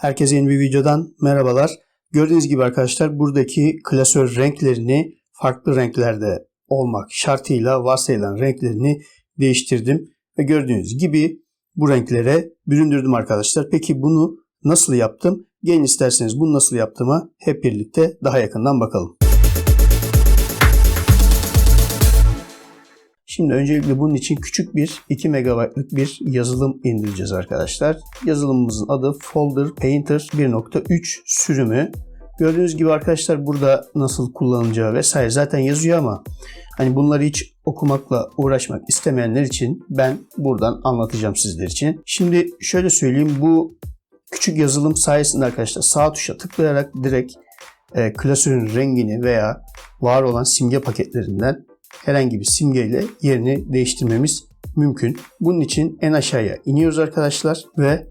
Herkese yeni bir videodan merhabalar. Gördüğünüz gibi arkadaşlar buradaki klasör renklerini farklı renklerde olmak şartıyla varsayılan renklerini değiştirdim. Ve gördüğünüz gibi bu renklere büründürdüm arkadaşlar. Peki bunu nasıl yaptım? Gelin isterseniz bunu nasıl yaptığıma hep birlikte daha yakından bakalım. Şimdi öncelikle bunun için küçük bir 2 MB'lık bir yazılım indireceğiz arkadaşlar. Yazılımımızın adı Folder Painter 1.3 sürümü. Gördüğünüz gibi arkadaşlar burada nasıl kullanılacağı vesaire zaten yazıyor ama hani bunları hiç okumakla uğraşmak istemeyenler için ben buradan anlatacağım sizler için. Şimdi şöyle söyleyeyim bu küçük yazılım sayesinde arkadaşlar sağ tuşa tıklayarak direkt e, klasörün rengini veya var olan simge paketlerinden herhangi bir simgeyle yerini değiştirmemiz mümkün. Bunun için en aşağıya iniyoruz arkadaşlar ve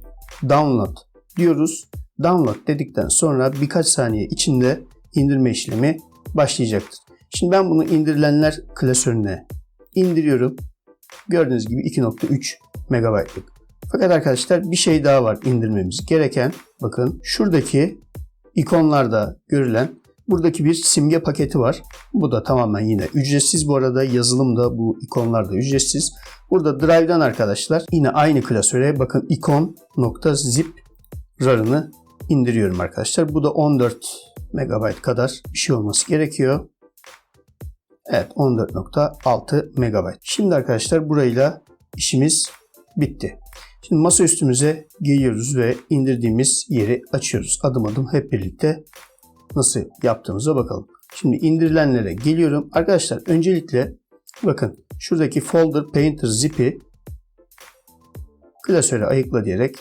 download diyoruz. Download dedikten sonra birkaç saniye içinde indirme işlemi başlayacaktır. Şimdi ben bunu indirilenler klasörüne indiriyorum. Gördüğünüz gibi 2.3 MB'lık. Fakat arkadaşlar bir şey daha var indirmemiz gereken. Bakın şuradaki ikonlarda görülen buradaki bir simge paketi var. Bu da tamamen yine ücretsiz bu arada. Yazılım da bu ikonlar da ücretsiz. Burada Drive'dan arkadaşlar yine aynı klasöre bakın ikon.zip rarını indiriyorum arkadaşlar. Bu da 14 MB kadar bir şey olması gerekiyor. Evet 14.6 MB. Şimdi arkadaşlar burayla işimiz bitti. Şimdi masa üstümüze geliyoruz ve indirdiğimiz yeri açıyoruz. Adım adım hep birlikte nasıl yaptığımıza bakalım. Şimdi indirilenlere geliyorum. Arkadaşlar öncelikle bakın şuradaki folder painter zip'i klasöre ayıkla diyerek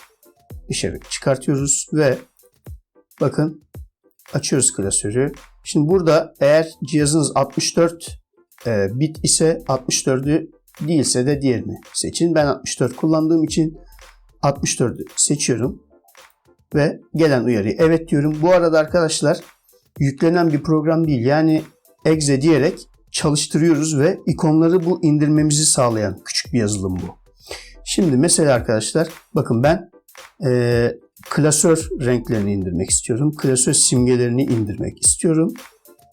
dışarı çıkartıyoruz ve bakın açıyoruz klasörü. Şimdi burada eğer cihazınız 64 e, bit ise 64'ü değilse de diğerini seçin. Ben 64 kullandığım için 64'ü seçiyorum ve gelen uyarıyı evet diyorum. Bu arada arkadaşlar yüklenen bir program değil. Yani exe diyerek çalıştırıyoruz ve ikonları bu indirmemizi sağlayan küçük bir yazılım bu. Şimdi mesela arkadaşlar bakın ben e, klasör renklerini indirmek istiyorum. Klasör simgelerini indirmek istiyorum.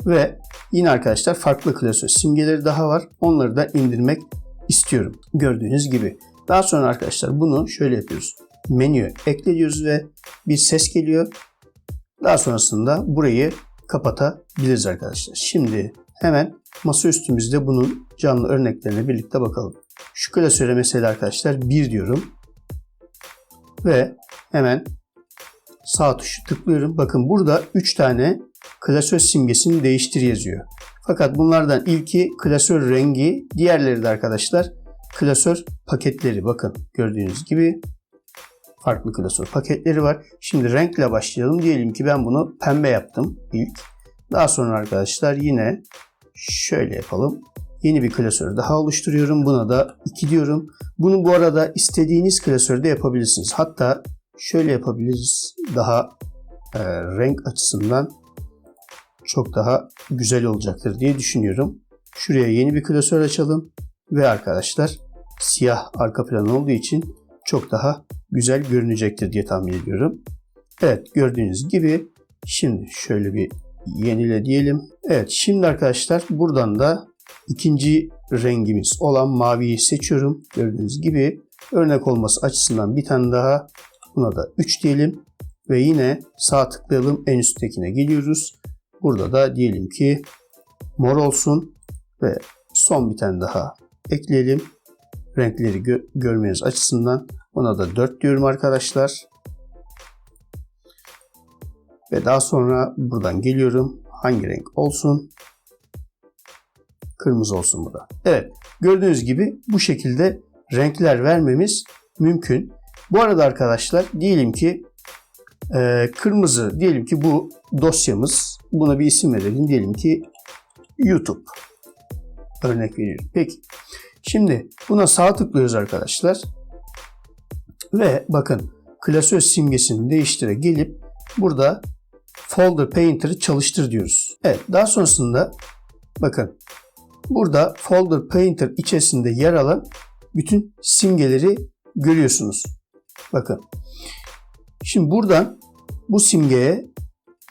Ve yine arkadaşlar farklı klasör simgeleri daha var. Onları da indirmek istiyorum. Gördüğünüz gibi. Daha sonra arkadaşlar bunu şöyle yapıyoruz. Menüye ekliyoruz ve bir ses geliyor. Daha sonrasında burayı kapatabiliriz arkadaşlar. Şimdi hemen masa üstümüzde bunun canlı örneklerine birlikte bakalım. Şu klasöre mesela arkadaşlar 1 diyorum. Ve hemen sağ tuşu tıklıyorum. Bakın burada 3 tane klasör simgesini değiştir yazıyor. Fakat bunlardan ilki klasör rengi, diğerleri de arkadaşlar klasör paketleri. Bakın gördüğünüz gibi farklı klasör paketleri var. Şimdi renkle başlayalım. Diyelim ki ben bunu pembe yaptım ilk. Daha sonra arkadaşlar yine şöyle yapalım. Yeni bir klasör daha oluşturuyorum. Buna da 2 diyorum. Bunu bu arada istediğiniz klasörde yapabilirsiniz. Hatta şöyle yapabiliriz. Daha e, renk açısından çok daha güzel olacaktır diye düşünüyorum. Şuraya yeni bir klasör açalım. Ve arkadaşlar siyah arka plan olduğu için çok daha güzel görünecektir diye tahmin ediyorum. Evet gördüğünüz gibi şimdi şöyle bir yenile diyelim. Evet şimdi arkadaşlar buradan da ikinci rengimiz olan maviyi seçiyorum. Gördüğünüz gibi örnek olması açısından bir tane daha buna da 3 diyelim. Ve yine sağ tıklayalım en üsttekine geliyoruz. Burada da diyelim ki mor olsun ve son bir tane daha ekleyelim. Renkleri gö- görmeniz açısından ona da 4 diyorum arkadaşlar. Ve daha sonra buradan geliyorum. Hangi renk olsun? Kırmızı olsun bu da. Evet gördüğünüz gibi bu şekilde renkler vermemiz mümkün. Bu arada arkadaşlar diyelim ki e, kırmızı diyelim ki bu dosyamız. Buna bir isim verelim. Diyelim ki YouTube. Örnek veriyorum. Peki. Şimdi buna sağ tıklıyoruz arkadaşlar. Ve bakın klasör simgesini değiştire gelip burada Folder Painter'ı çalıştır diyoruz. Evet daha sonrasında bakın burada Folder Painter içerisinde yer alan bütün simgeleri görüyorsunuz. Bakın. Şimdi buradan bu simgeye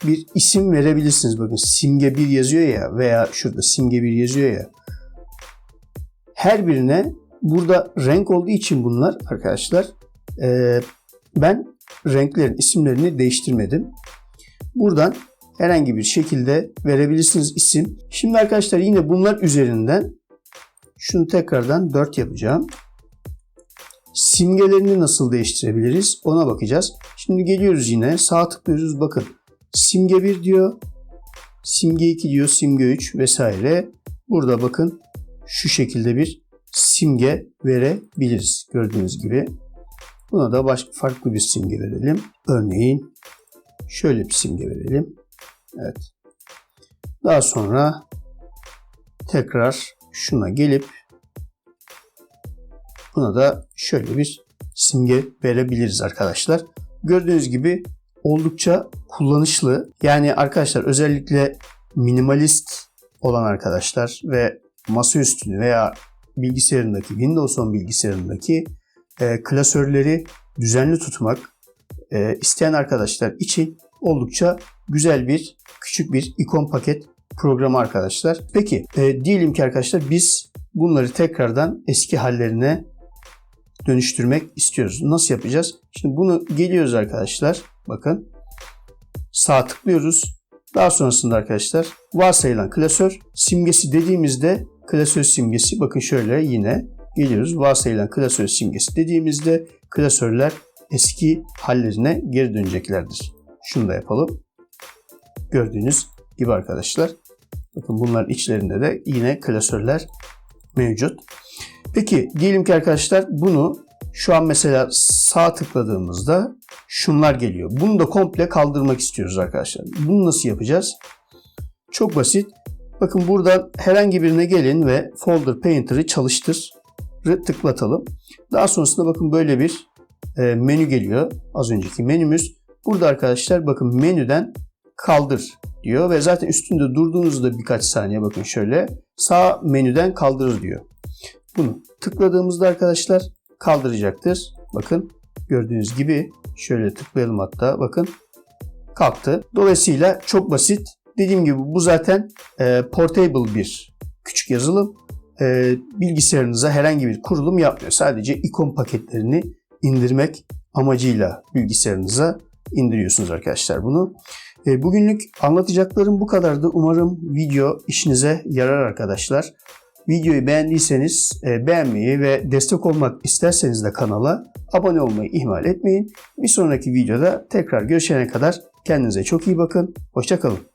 bir isim verebilirsiniz. Bakın simge 1 yazıyor ya veya şurada simge 1 yazıyor ya. Her birine burada renk olduğu için bunlar arkadaşlar e, ben renklerin isimlerini değiştirmedim. Buradan herhangi bir şekilde verebilirsiniz isim. Şimdi arkadaşlar yine bunlar üzerinden şunu tekrardan 4 yapacağım. Simgelerini nasıl değiştirebiliriz ona bakacağız. Şimdi geliyoruz yine sağ tıklıyoruz bakın. Simge 1 diyor. Simge 2 diyor. Simge 3 vesaire. Burada bakın şu şekilde bir simge verebiliriz. Gördüğünüz gibi. Buna da başka farklı bir simge verelim. Örneğin şöyle bir simge verelim. Evet. Daha sonra tekrar şuna gelip buna da şöyle bir simge verebiliriz arkadaşlar. Gördüğünüz gibi oldukça kullanışlı. Yani arkadaşlar özellikle minimalist olan arkadaşlar ve masaüstü veya bilgisayarındaki Windows 10 bilgisayarındaki e, klasörleri düzenli tutmak e, isteyen arkadaşlar için oldukça güzel bir küçük bir ikon paket programı arkadaşlar. Peki e, diyelim ki arkadaşlar biz bunları tekrardan eski hallerine dönüştürmek istiyoruz. Nasıl yapacağız? Şimdi bunu geliyoruz arkadaşlar. Bakın sağ tıklıyoruz. Daha sonrasında arkadaşlar varsayılan klasör simgesi dediğimizde klasör simgesi bakın şöyle yine geliyoruz. Varsayılan klasör simgesi dediğimizde klasörler eski hallerine geri döneceklerdir. Şunu da yapalım. Gördüğünüz gibi arkadaşlar. Bakın bunların içlerinde de yine klasörler mevcut. Peki diyelim ki arkadaşlar bunu şu an mesela sağ tıkladığımızda şunlar geliyor. Bunu da komple kaldırmak istiyoruz arkadaşlar. Bunu nasıl yapacağız? Çok basit. Bakın buradan herhangi birine gelin ve Folder Painter'ı çalıştır tıklatalım. Daha sonrasında bakın böyle bir e, menü geliyor. Az önceki menümüz. Burada arkadaşlar bakın menüden kaldır diyor ve zaten üstünde durduğunuzda birkaç saniye bakın şöyle sağ menüden kaldırır diyor. Bunu tıkladığımızda arkadaşlar kaldıracaktır. Bakın gördüğünüz gibi şöyle tıklayalım hatta bakın kalktı. Dolayısıyla çok basit. Dediğim gibi bu zaten e, portable bir küçük yazılım. E, bilgisayarınıza herhangi bir kurulum yapmıyor. Sadece ikon paketlerini indirmek amacıyla bilgisayarınıza indiriyorsunuz arkadaşlar bunu. E, bugünlük anlatacaklarım bu kadardı. Umarım video işinize yarar arkadaşlar. Videoyu beğendiyseniz e, beğenmeyi ve destek olmak isterseniz de kanala abone olmayı ihmal etmeyin. Bir sonraki videoda tekrar görüşene kadar kendinize çok iyi bakın. Hoşçakalın.